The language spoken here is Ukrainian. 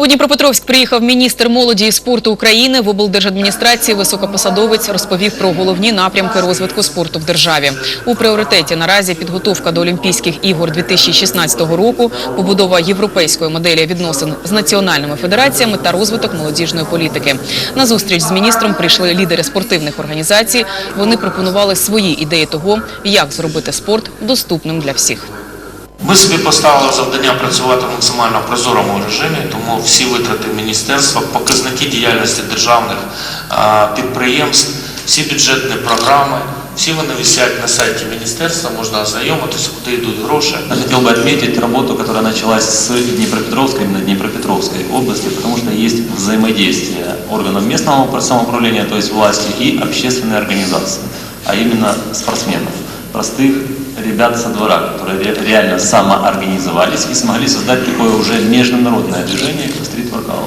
У Дніпропетровськ приїхав міністр молоді і спорту України в облдержадміністрації. Високопосадовець розповів про головні напрямки розвитку спорту в державі. У пріоритеті наразі підготовка до Олімпійських ігор 2016 року, побудова європейської моделі відносин з національними федераціями та розвиток молодіжної політики. На зустріч з міністром прийшли лідери спортивних організацій. Вони пропонували свої ідеї того, як зробити спорт доступним для всіх. Ми собі поставили завдання працювати в максимально прозорому режимі, тому всі витрати міністерства, показники діяльності державних підприємств, всі бюджетні програми, всі вони висять на сайті міністерства, можна ознайомитися, куди йдуть гроші. Я хотел бы отметить работу, которая началась с Днепропетровской, именно Днепропетровской области, потому что есть взаимодействие органов местного самоуправления, то есть власти, и общественной организации, а именно спортсменов, простых ребят со двора, которые ре- реально самоорганизовались и смогли создать такое уже международное движение, как стрит-воркаут.